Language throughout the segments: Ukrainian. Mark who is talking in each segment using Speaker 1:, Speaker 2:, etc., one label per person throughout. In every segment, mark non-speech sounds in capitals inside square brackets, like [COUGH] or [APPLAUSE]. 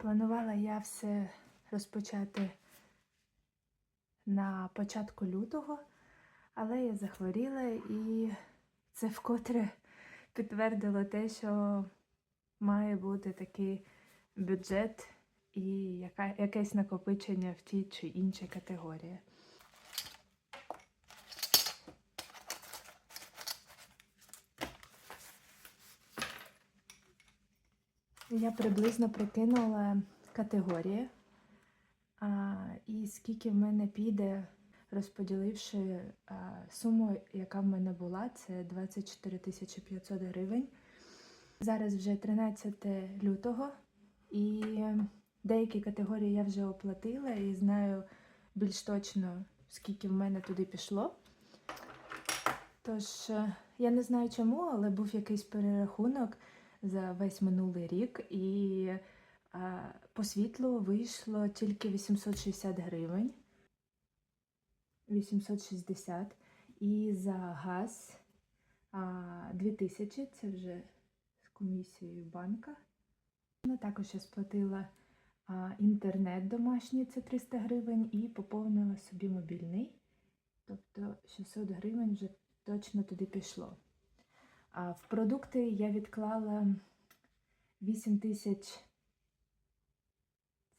Speaker 1: Планувала я все розпочати на початку лютого, але я захворіла і це вкотре підтвердило те, що має бути такий бюджет і яка, якесь накопичення в тій чи іншій категорії. Я приблизно прикинула категорії, а, і скільки в мене піде, розподіливши а, суму, яка в мене була, це 24 тисячі 500 гривень. Зараз вже 13 лютого, і деякі категорії я вже оплатила і знаю більш точно, скільки в мене туди пішло. Тож, е, я не знаю чому, але був якийсь перерахунок за весь минулий рік, і а, по світлу вийшло тільки 860 гривень. 860. І за газ а, 2000, це вже з комісією банка. Ну, також я сплатила інтернет домашній, це 300 гривень, і поповнила собі мобільний. Тобто 600 гривень вже точно туди пішло. А в продукти я відклала 8 тисяч.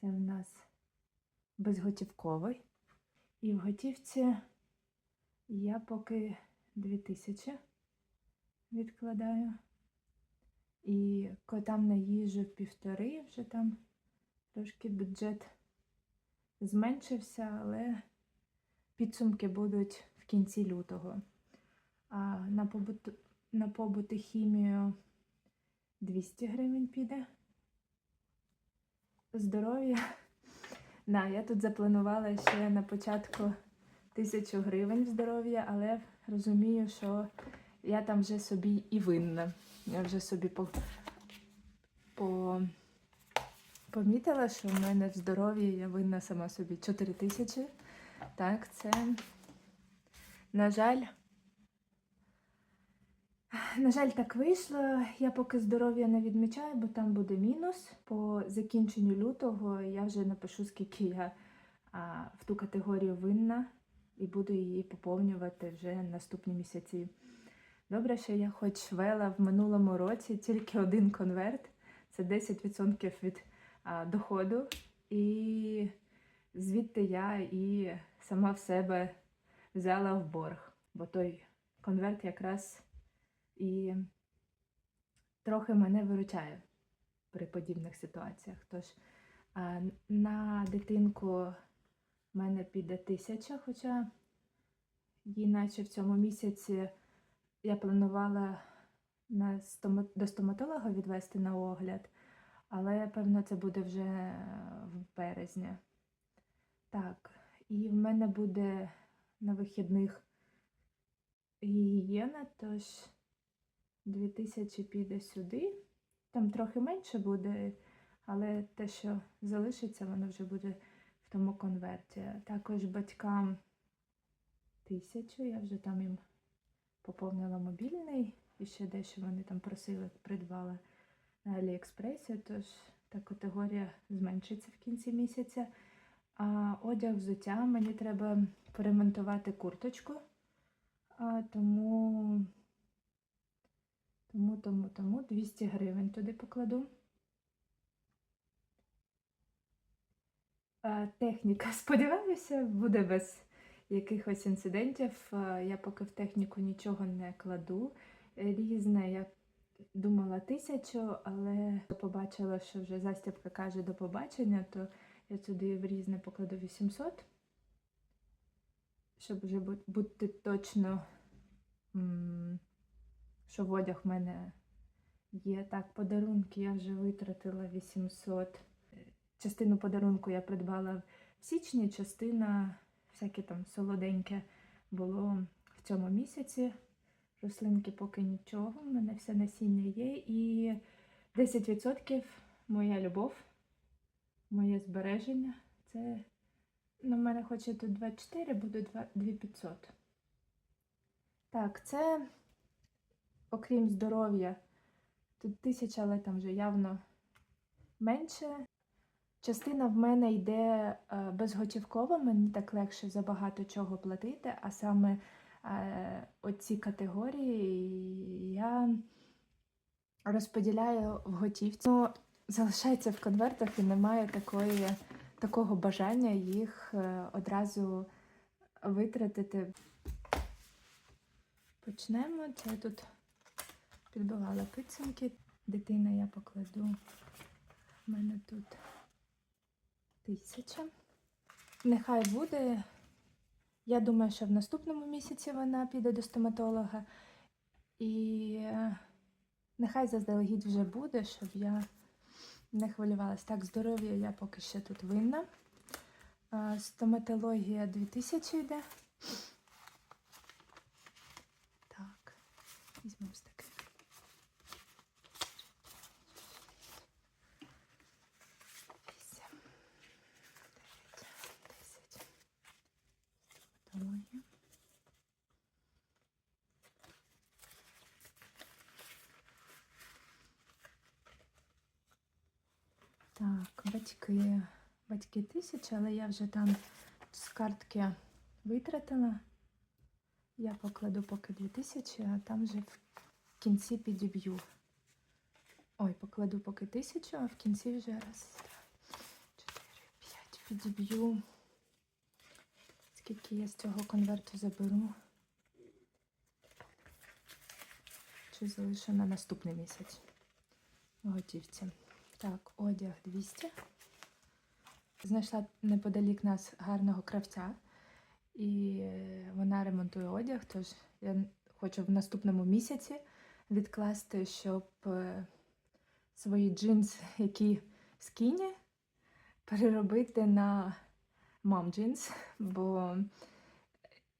Speaker 1: Це в нас безготівковий. І в готівці я поки 2 тисячі відкладаю. І котам на їжу півтори, вже там трошки бюджет зменшився, але підсумки будуть в кінці лютого. А на побут, на побут і хімію 200 гривень піде. Здоров'я. Да, я тут запланувала ще на початку тисячу гривень в здоров'я, але розумію, що я там вже собі і винна. Я вже собі по, по, помітила, що в мене в здоров'ї я винна сама собі 4 тисячі. Так, це, на жаль, на жаль, так вийшло. Я поки здоров'я не відмічаю, бо там буде мінус. По закінченню лютого я вже напишу, скільки я а, в ту категорію винна, і буду її поповнювати вже наступні місяці. Добре, що я хоч вела в минулому році тільки один конверт, це 10% від а, доходу. І звідти я і сама в себе взяла в борг, бо той конверт якраз і трохи мене виручає при подібних ситуаціях. Тож на дитинку в мене піде тисяча, хоча їй наче в цьому місяці я планувала на стома... до стоматолога відвести на огляд, але певно це буде вже в березні. Так, і в мене буде на вихідних гігієна, тож 2000 піде сюди. Там трохи менше буде, але те, що залишиться, воно вже буде в тому конверті. Також батькам тисячу, я вже там їм поповнила мобільний і ще дещо вони там просили, придбала на Аліекспресі, тож та категорія зменшиться в кінці місяця. А одяг взуття мені треба поремонтувати курточку, а, тому, тому, тому, тому 200 гривень туди покладу. Техніка, [LAUGHS] сподіваюся, буде без якихось інцидентів. Я поки в техніку нічого не кладу. Різне, я думала тисячу, але побачила, що вже застібка каже до побачення, то я туди в різне покладу 800, щоб вже бути точно, що в одяг в мене є. Так, подарунки я вже витратила 800. Е, Частину подарунку я придбала в січні, частина всяке там солоденьке було в цьому місяці. Рослинки поки нічого, в мене все насіння є. І 10% моя любов моє збереження. Це, ну, в мене хоче тут 24, буде 2500. Так, це, окрім здоров'я, тут тисяча, але там вже явно менше. Частина в мене йде е, безготівково, мені так легше за багато чого платити, а саме е, оці категорії я розподіляю в готівці. Ну, залишається в конвертах і немає такої, такого бажання їх е, одразу витратити. Почнемо. Це тут підбивала підсумки. Дитина я покладу. У мене тут тисяча. Нехай буде. Я думаю, що в наступному місяці вона піде до стоматолога. І е, нехай заздалегідь вже буде, щоб я не хвилювалась. Так, здоров'я я поки що тут винна. Е, Стоматологія 2000 йде. Так, батьки. Батьки тисяча, але я вже там з картки витратила. Я покладу поки 2000, а там вже в кінці підіб'ю. Ой, покладу поки 1000, а в кінці вже раз, два, чотири, п'ять підіб'ю. Скільки я з цього конверту заберу? Чи залишу на наступний місяць в готівці. Так, одяг 200. Знайшла неподалік нас гарного кравця, і е, вона ремонтує одяг, тож я хочу в наступному місяці відкласти, щоб е, свої джинси, які скіні, переробити на мам джинс, бо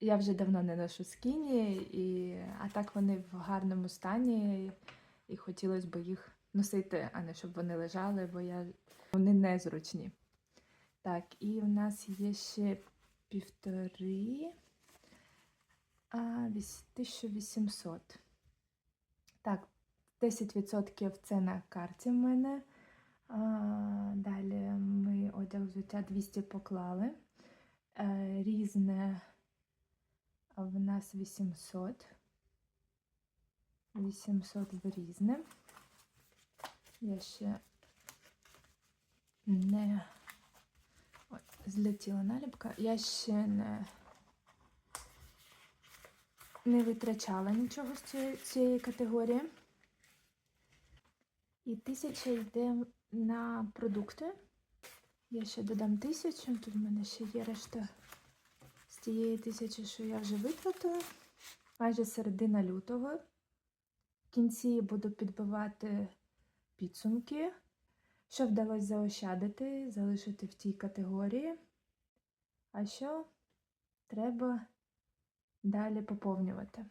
Speaker 1: я вже давно не ношу скіні, і, а так вони в гарному стані, і хотілося б їх носити, а не щоб вони лежали, бо я... вони незручні. Так, і у нас є ще півтори. А, віс- 1800. Так, 10% це на карті в мене. А, далі ми одяг взуття 200 поклали. Е, різне в нас 800. 800 в різне. Я ще не Ой, злетіла наліпка. Я ще не, не витрачала нічого з цієї, цієї категорії. І тисяча йде на продукти. Я ще додам тисячу. Тут в мене ще є решта з тієї тисячі, що я вже витратила. Майже середина лютого. В кінці буду підбивати підсумки. Що вдалося заощадити, залишити в тій категорії, а що треба далі поповнювати.